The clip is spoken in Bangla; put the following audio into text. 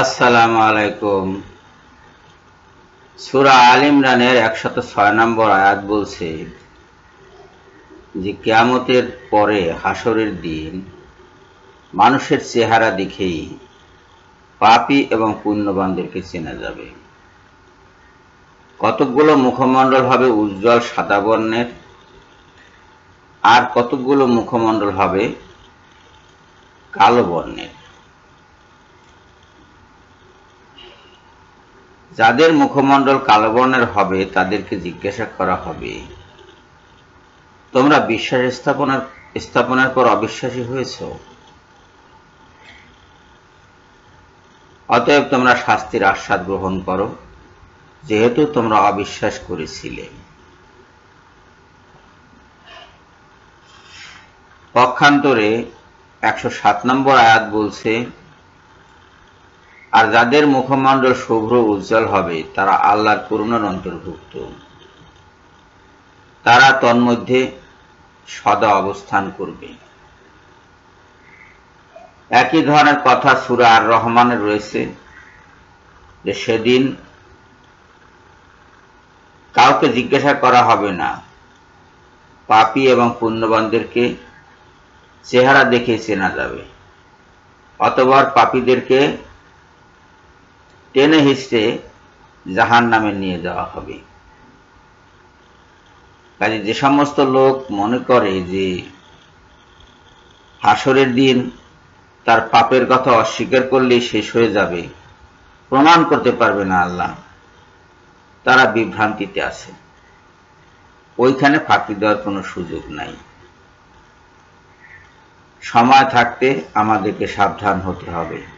আসসালামু আলাইকুম। সুরা আল ইমরানের একশত ছয় নম্বর আয়াত বলছে, যে কেয়ামতের পরে হাসরের দিন মানুষের চেহারা দেখেই পাপী এবং পুণ্যবানদেরকে চেনা যাবে। কতকগুলো মুখমণ্ডল হবে উজ্জ্বল সাদা বর্ণের, আর কতকগুলো মুখমণ্ডল হবে কালো বর্ণের। যাদের মুখমণ্ডল কালো বর্ণের হবে, তাদেরকে জিজ্ঞাসা করা হবে। তোমরা বিশ্বাস স্থাপনার, স্থাপনের পর অবিশ্বাসী হয়েছ। অতএব তোমরা শাস্তির আস্বাদ গ্রহণ করো, যেহেতু তোমরা অবিশ্বাস করেছিলে। পক্ষান্তরে একশো সাত নম্বর আয়াত বলছে আর যাদের মুখমণ্ডল শুভ্র উজ্জ্বল হবে, তারা আল্লাহর করুণার অন্তর্ভুক্ত। তারা তন্মধ্যে সদা অবস্থান করবে। একই ধরনের কথা সুরা আর রহমানের রয়েছে, যে সেদিন কাউকে জিজ্ঞাসা করা হবে না। পাপী এবং পুণ্যবানদেরকে চেহারা দেখে চেনা যাবে। অতবার পাপীদেরকে টেনে হিসড়ে জাহান নামে নিয়ে যাওয়া হবে। কাজে যে সমস্ত লোক মনে করে যে হাসরের দিন তার পাপের কথা অস্বীকার করলেই শেষ হয়ে যাবে, প্রমাণ করতে পারবে না আল্লাহ। তারা বিভ্রান্তিতে আছে। ওইখানে ফাঁকি দেওয়ার কোনো সুযোগ নাই। সময় থাকতে আমাদেরকে সাবধান হতে হবে।